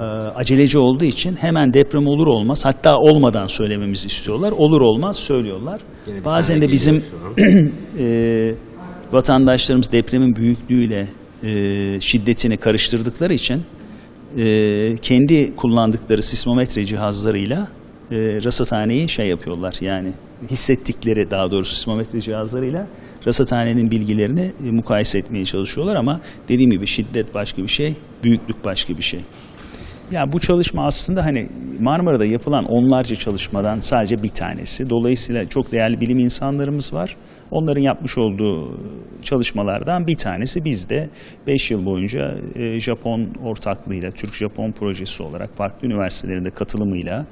e, aceleci olduğu için hemen deprem olur olmaz hatta olmadan söylememizi istiyorlar. Olur olmaz söylüyorlar. Bazen de bizim e, vatandaşlarımız depremin büyüklüğüyle e, şiddetini karıştırdıkları için e, kendi kullandıkları sismometre cihazlarıyla e, rasathaneyi şey yapıyorlar yani hissettikleri daha doğrusu sismometre cihazlarıyla rasathanenin bilgilerini e, mukayese etmeye çalışıyorlar ama dediğim gibi şiddet başka bir şey, büyüklük başka bir şey. Ya bu çalışma aslında hani Marmara'da yapılan onlarca çalışmadan sadece bir tanesi. Dolayısıyla çok değerli bilim insanlarımız var. Onların yapmış olduğu çalışmalardan bir tanesi biz de 5 yıl boyunca e, Japon ortaklığıyla, Türk-Japon projesi olarak farklı üniversitelerinde katılımıyla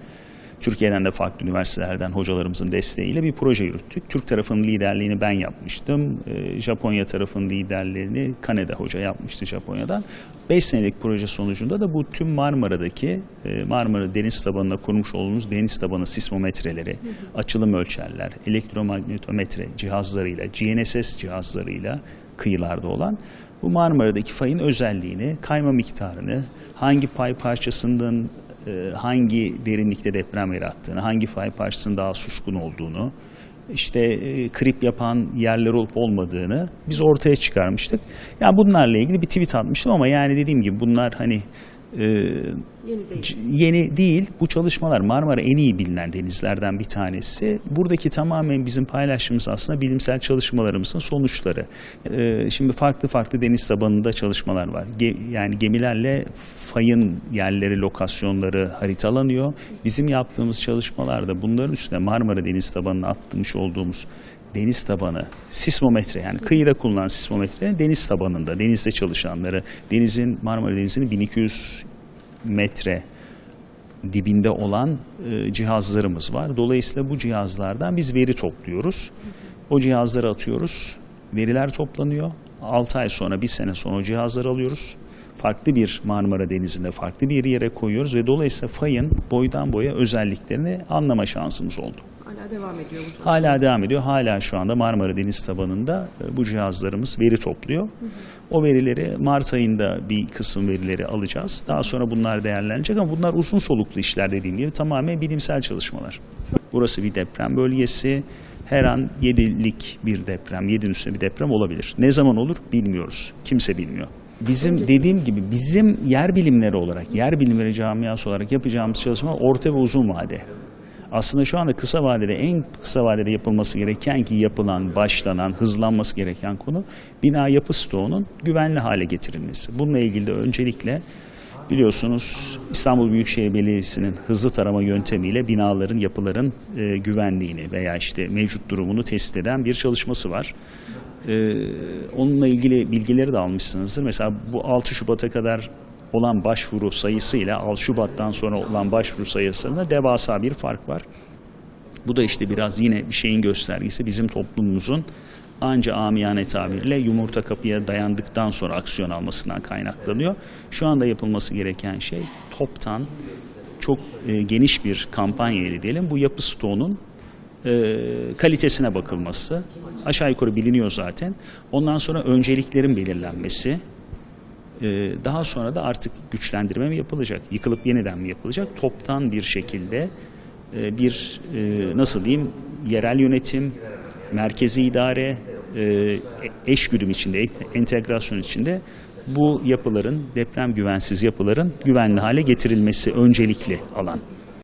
Türkiye'den de farklı üniversitelerden hocalarımızın desteğiyle bir proje yürüttük. Türk tarafının liderliğini ben yapmıştım. Ee, Japonya tarafının liderliğini Kanada hoca yapmıştı Japonya'dan. 5 senelik proje sonucunda da bu tüm Marmara'daki e, Marmara deniz tabanına kurmuş olduğumuz deniz tabanı sismometreleri, açılım ölçerler, elektromagnetometre cihazlarıyla, GNSS cihazlarıyla kıyılarda olan bu Marmara'daki fayın özelliğini, kayma miktarını, hangi pay parçasından e, hangi derinlikte deprem yarattığını, hangi fay parçasının daha suskun olduğunu, işte e, krip yapan yerler olup olmadığını biz ortaya çıkarmıştık. Yani bunlarla ilgili bir tweet atmıştım ama yani dediğim gibi bunlar hani e, Yeni değil. C- yeni değil. Bu çalışmalar Marmara en iyi bilinen denizlerden bir tanesi. Buradaki tamamen bizim paylaştığımız aslında bilimsel çalışmalarımızın sonuçları. Ee, şimdi farklı farklı deniz tabanında çalışmalar var. Ge- yani gemilerle fayın yerleri, lokasyonları haritalanıyor. Bizim yaptığımız çalışmalarda bunların üstüne Marmara deniz tabanına atmış olduğumuz deniz tabanı, sismometre yani kıyıda kullanılan sismometre deniz tabanında, denizde çalışanları, denizin Marmara Denizi'nin 1200 metre dibinde olan e, cihazlarımız var. Dolayısıyla bu cihazlardan biz veri topluyoruz. O cihazları atıyoruz. Veriler toplanıyor. 6 ay sonra, bir sene sonra o cihazları alıyoruz. Farklı bir Marmara Denizi'nde farklı bir yere koyuyoruz ve dolayısıyla fayın boydan boya özelliklerini anlama şansımız oldu. Hala devam ediyor bu çalışma. Hala devam ediyor. Hala şu anda Marmara Deniz tabanında e, bu cihazlarımız veri topluyor. O verileri Mart ayında bir kısım verileri alacağız. Daha sonra bunlar değerlenecek ama bunlar uzun soluklu işler dediğim gibi tamamen bilimsel çalışmalar. Burası bir deprem bölgesi. Her an 7'lik bir deprem, 7'nin üstünde bir deprem olabilir. Ne zaman olur bilmiyoruz. Kimse bilmiyor. Bizim dediğim gibi bizim yer bilimleri olarak, yer bilimleri camiası olarak yapacağımız çalışma orta ve uzun vade. Aslında şu anda kısa vadede en kısa vadede yapılması gereken ki yapılan, başlanan, hızlanması gereken konu bina yapı stoğunun güvenli hale getirilmesi. Bununla ilgili de öncelikle biliyorsunuz İstanbul Büyükşehir Belediyesi'nin hızlı tarama yöntemiyle binaların, yapıların e, güvenliğini veya işte mevcut durumunu tespit eden bir çalışması var. Ee, onunla ilgili bilgileri de almışsınızdır. Mesela bu 6 Şubat'a kadar olan başvuru sayısıyla 6 Şubat'tan sonra olan başvuru sayısında devasa bir fark var. Bu da işte biraz yine bir şeyin göstergesi bizim toplumumuzun anca amiyane tabirle yumurta kapıya dayandıktan sonra aksiyon almasından kaynaklanıyor. Şu anda yapılması gereken şey toptan çok e, geniş bir kampanya ile diyelim bu yapı stoğunun e, kalitesine bakılması aşağı yukarı biliniyor zaten. Ondan sonra önceliklerin belirlenmesi, daha sonra da artık güçlendirme mi yapılacak, yıkılıp yeniden mi yapılacak? Toptan bir şekilde e, bir e, nasıl diyeyim yerel yönetim, merkezi idare, e, eş güdüm içinde, entegrasyon içinde bu yapıların, deprem güvensiz yapıların güvenli hale getirilmesi öncelikli alan.